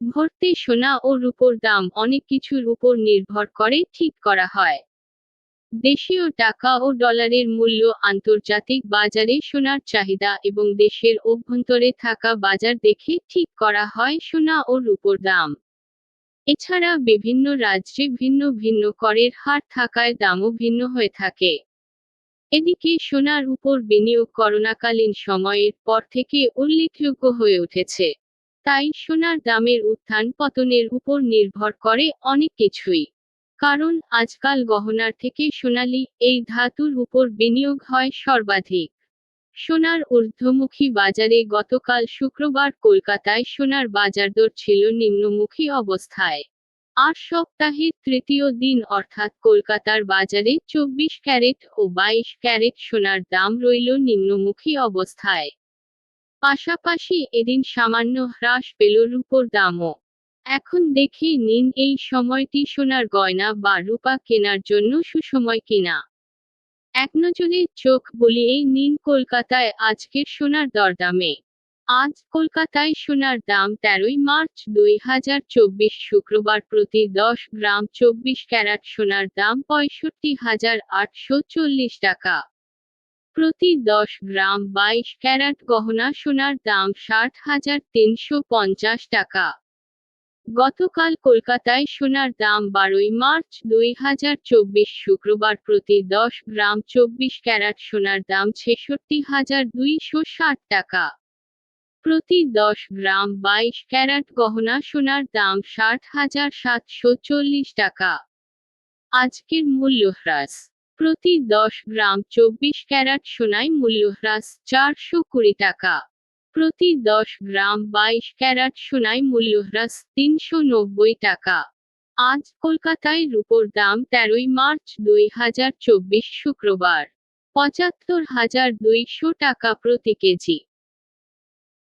ভর্তি সোনা ও রূপোর দাম অনেক কিছুর উপর নির্ভর করে, ঠিক করা হয়। দেশীয় টাকা ও ডলারের মূল্য আন্তর্জাতিক বাজারে সোনার চাহিদা এবং দেশের অভ্যন্তরে থাকা বাজার দেখে ঠিক করা হয় সোনা ও রূপোর দাম। এছাড়া বিভিন্ন রাজ্যে ভিন্ন ভিন্ন করের হার থাকায় দামও ভিন্ন হয়ে থাকে। এদিকে সোনার উপর বিনিয়োগ করোনাকালীন সময়ের পর থেকে উল্লেখযোগ্য হয়ে উঠেছে। তাই সোনার দামের উত্থান পতনের উপর নির্ভর করে অনেক কিছুই। কারণ আজকাল গহনার থেকে সোনালি এই ধাতুর উপর বিনিয়োগ হয় সর্বাধিক। সোনার ঊর্ধ্বমুখী বাজারে গতকাল শুক্রবার কলকাতায় সোনার বাজারদর ছিল নিম্নমুখী অবস্থায়। আট সপ্তাহের তৃতীয় দিন অর্থাৎ কলকাতার বাজারে চব্বিশ ক্যারেট ও বাইশ ক্যারেট সোনার দাম রইল নিম্নমুখী অবস্থায়। পাশাপাশি এদিন সামান্য হ্রাস পেল রূপোর দামও। এখন দেখে নিন এই সময়টি সোনার গয়না বা রূপা কেনার জন্য সুসময় কিনা। এক নজরে চোখ বুলিয়ে নিন কলকাতায় আজকের সোনার দরদামে। আজ কলকাতায় সোনার দাম তেরোই মার্চ দুই হাজার চব্বিশ শুক্রবার প্রতি দশ গ্রাম চব্বিশ ক্যারাট সোনার দাম পঁয়ষট্টি হাজার আটশো চল্লিশ টাকা। প্রতি দশ গ্রাম বাইশ ক্যারাট গহনা সোনার দাম ষাট হাজার তিনশো পঞ্চাশ টাকা। গতকাল কলকাতায় সোনার দাম বারোই মার্চ দুই হাজার চব্বিশ শুক্রবার প্রতি দশ গ্রাম চব্বিশ ক্যারাট সোনার দাম ছেষট্টি হাজার দুইশো ষাট টাকা। প্রতি দশ গ্রাম বাইশ ক্যারাট গহনা সোনার দাম ষাট হাজার সাতশো চল্লিশ টাকা। আজকের মূল্য হ্রাস। প্রতি দশ গ্রাম চব্বিশ ক্যারাট সোনায় মূল্য হ্রাস চারশো কুড়ি টাকা। প্রতি দশ গ্রাম বাইশ ক্যারাট সোনায় মূল্য হ্রাস তিনশো নব্বই টাকা। আজ কলকাতায় রুপোর দাম তেরোই মার্চ দুই হাজার চব্বিশ শুক্রবার। পঁচাত্তর হাজার দুইশো টাকা প্রতি কেজি।